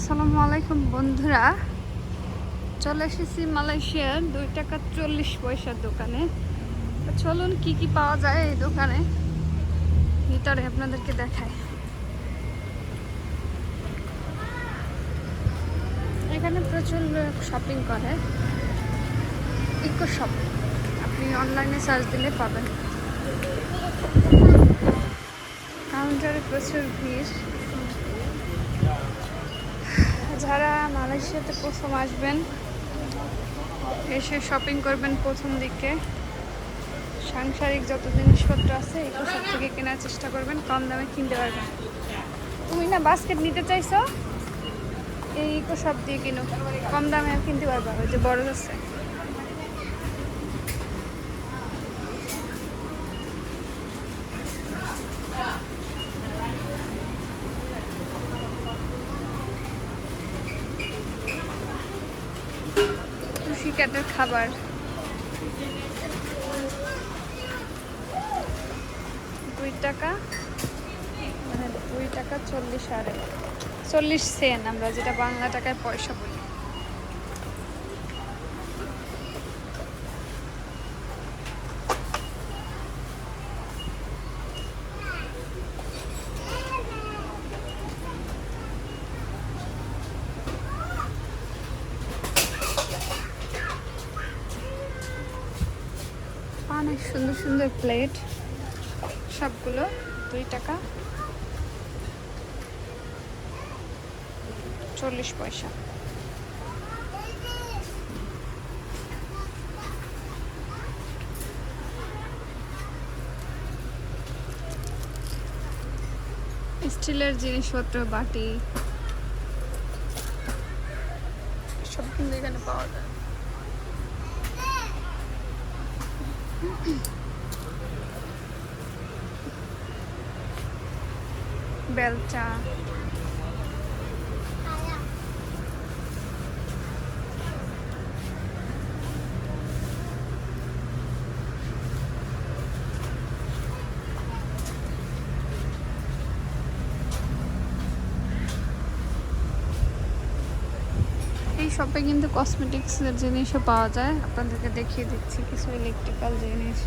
আসসালামু আলাইকুম বন্ধুরা। চলে এসেছি মালয়েশিয়ার দুই টাকা চল্লিশ পয়সার দোকানে। চলুন কি কি পাওয়া যায় এই দোকানে? ভিতরে আপনাদেরকে দেখায় এখানে প্রচুর লোক শপিং করে। Eco shop. আপনি অনলাইনে সার্চ দিলে পাবেন। কাউন্টারে প্রচুর ভিড়। যারা মালয়েশিয়াতে প্রথম আসবেন, এসে শপিং করবেন প্রথম দিকে। সাংসারিক যত জিনিসপত্র আছে, এগুলো সব থেকে কেনার চেষ্টা করবেন, কম দামে কিনতে পারবেন। তুমি না বাস্কেট নিতে চাইছো, এই ইকো সব দিয়ে কিনো। কম দামে কিনতে পারবা ওই যে বড় আছে ক্যাটের খাবার। দুই টাকা মানে দুই টাকা চল্লিশ আরে, চল্লিশ সেন আমরা, যেটা বাংলা টাকায় পয়সা বলি। অনেক সুন্দর সুন্দর প্লেট সবগুলো দুই টাকা। চল্লিশ পয়সা। স্টিলের জিনিসপত্র, বাটি। সব কিন্তু এখানে পাওয়া যায়। বেলচা। শপে কিন্তু কসমেটিক্সের জিনিসও পাওয়া যায়। আপনাদেরকে দেখিয়ে দিচ্ছি কিছু ইলেকট্রিক্যাল জিনিস।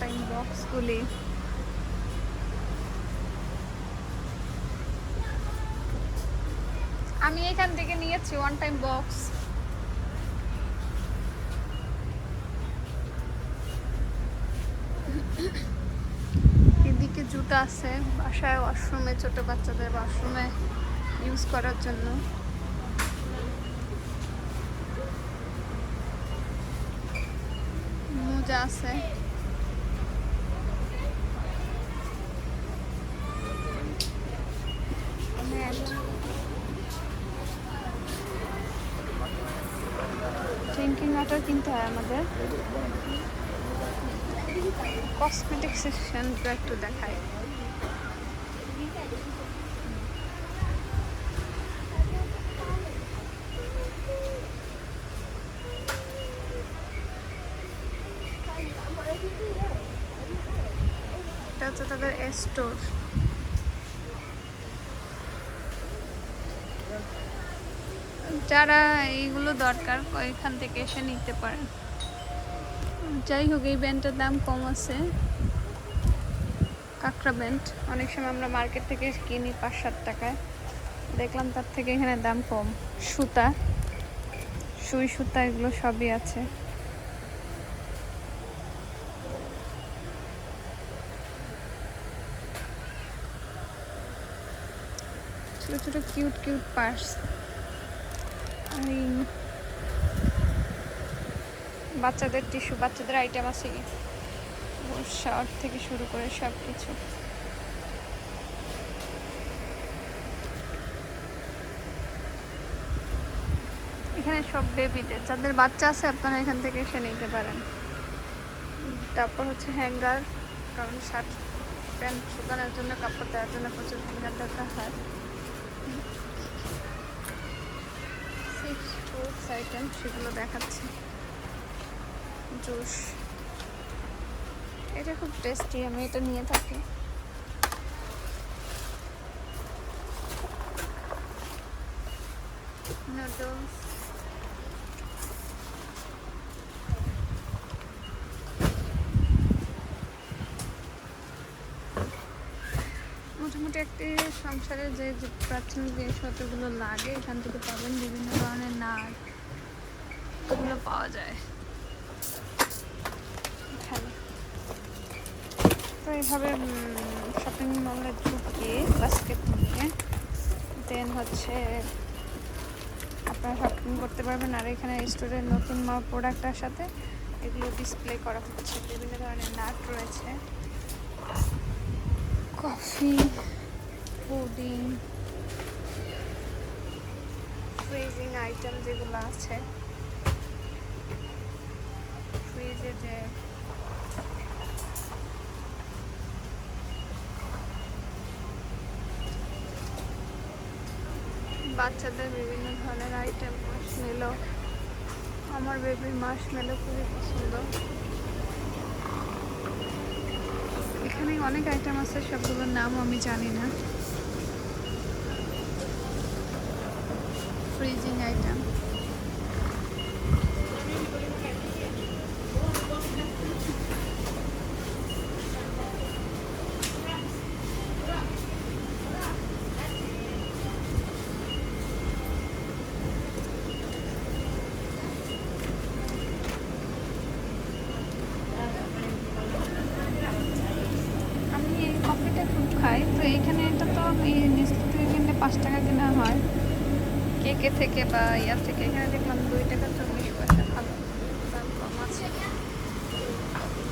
টাইম বক্সগুলি আমি এখান থেকে নিয়েছি ওয়ান টাইম বক্স জুতা আছে, বাসায় ওয়াশরুমে, ছোট বাচ্চাদের ওয়াশরুমে ইউজ করার জন্য। মোজা আছে। ড্রিঙ্কিং ওয়াটার কিনতে হয় আমাদের। কসমেটিক সেকশনটা একটু দেখাই এটা হচ্ছে তাদের স্টোর যারা এইগুলো দরকার এখান থেকে এসে নিতে পারেন। যাই হোক, এই ব্যান্ডটার দাম কম আছে। কাঁকড়া ব্যান্ড। অনেক সময় আমরা মার্কেট থেকে কিনি পাঁচ সাত টাকায়। দেখলাম তার থেকে এখানে দাম কম। সুতা, সুই সুতা, এগুলো সবই আছে। ছোট কিউট কিউট পার্স। বাচ্চাদের টিস্যু বাচ্চাদের আইটেম আছে শার্ট থেকে শুরু করে সব কিছু এখানে সব বেবিদের যাদের বাচ্চা আছে, আপনারা এখান থেকে এসে নিতে পারেন। তারপর হচ্ছে হ্যাঙ্গার কারণ শার্ট প্যান্ট শুকানোর জন্য, কাপড় দেওয়ার জন্য প্রচুর হ্যাঙ্গার দরকার হয়। সিক্স ফুডস আইটেম সেগুলো দেখাচ্ছি জুস। এটা খুব টেস্টি আমি এটা নিয়ে থাকি। নুডলস একটি সংসারে যে প্রাথমিক জিনিসপত্রগুলো লাগে, এখান থেকে পাবেন বিভিন্ন ধরনের নাট এগুলো পাওয়া যায়। তো এইভাবে শপিং মলে ঢুকিয়ে বাস্কেট নিয়ে দেন হচ্ছে আপনারা শপিং করতে পারবেন। আর এখানে স্টোরের নতুন প্রোডাক্ট সাথে এগুলো ডিসপ্লে করা হচ্ছে। বিভিন্ন ধরনের নাট রয়েছে। কফি। পুডিং ফ্রিজিং আইটেম যেগুলো আছে। ফ্রিজে যে বাচ্চাদের বিভিন্ন ধরনের আইটেম মাসমেলো আমার বেবির মাসমেলো খুবই পছন্দ। এখানে অনেক আইটেম আছে, সবগুলোর নাম আমি জানি না। ফ্রিজিং আইটেম খাই তো এখানে এটা তো এই নেসলে পাঁচ টাকা কেনা হয়। কেকে থেকে বা ইয়া থেকে এখানে দেখলাম দুই টাকা চল্লিশ পয়সা ভালো। দাম কম আছে।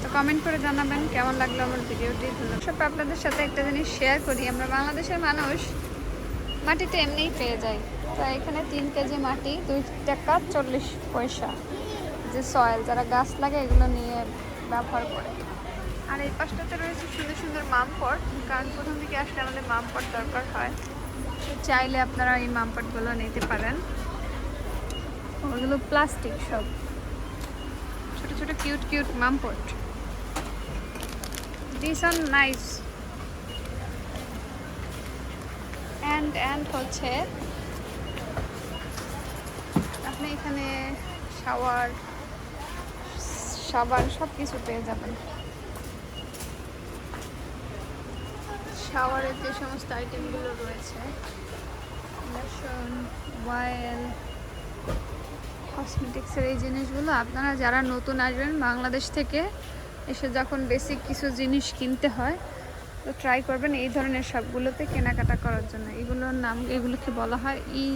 তো কমেন্ট করে জানাবেন কেমন লাগল আমার ভিডিওটি। সব আপনাদের সাথে একটা জিনিস শেয়ার করি, আমরা বাংলাদেশের মানুষ মাটিতে এমনিই পেয়ে যাই। তো এখানে তিন কেজি মাটি, দুই টাকা চল্লিশ পয়সা। যে সয়েল যারা গাছ লাগে এগুলো নিয়ে ব্যবহার করে। আর এই পাশটাতে রয়েছে সুন্দর সুন্দর মামপট। কারণ প্রথম দিকে আসলে আমাদের মামপট দরকার হয়। চাইলে আপনারা এই মামপটগুলো নিতে পারেন। ওগুলো প্লাস্টিক সব। ছোট ছোট cute cute মামপট। This on nice and and হচ্ছে আপনি এখানে শাওয়ার সাবান সব কিছু পেয়ে যাবেন। শাওয়ারের যে সমস্ত আইটেমগুলো রয়েছে লোশন অয়েল কসমেটিক্সের এই জিনিসগুলো আপনারা যারা নতুন আসবেন বাংলাদেশ থেকে, এসে যখন বেসিক কিছু জিনিস কিনতে হয়, তো ট্রাই করবেন এই ধরনের সবগুলোতে কেনাকাটা করার জন্য। এগুলোর নাম, এগুলোকে বলা হয় ই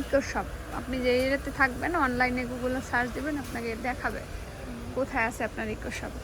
ইকো শপ। আপনি যে এরিয়াতে থাকবেন অনলাইনে গুগলে সার্চ দেবেন, আপনাকে দেখাবে কোথায় আছে আপনার ইকো শপ।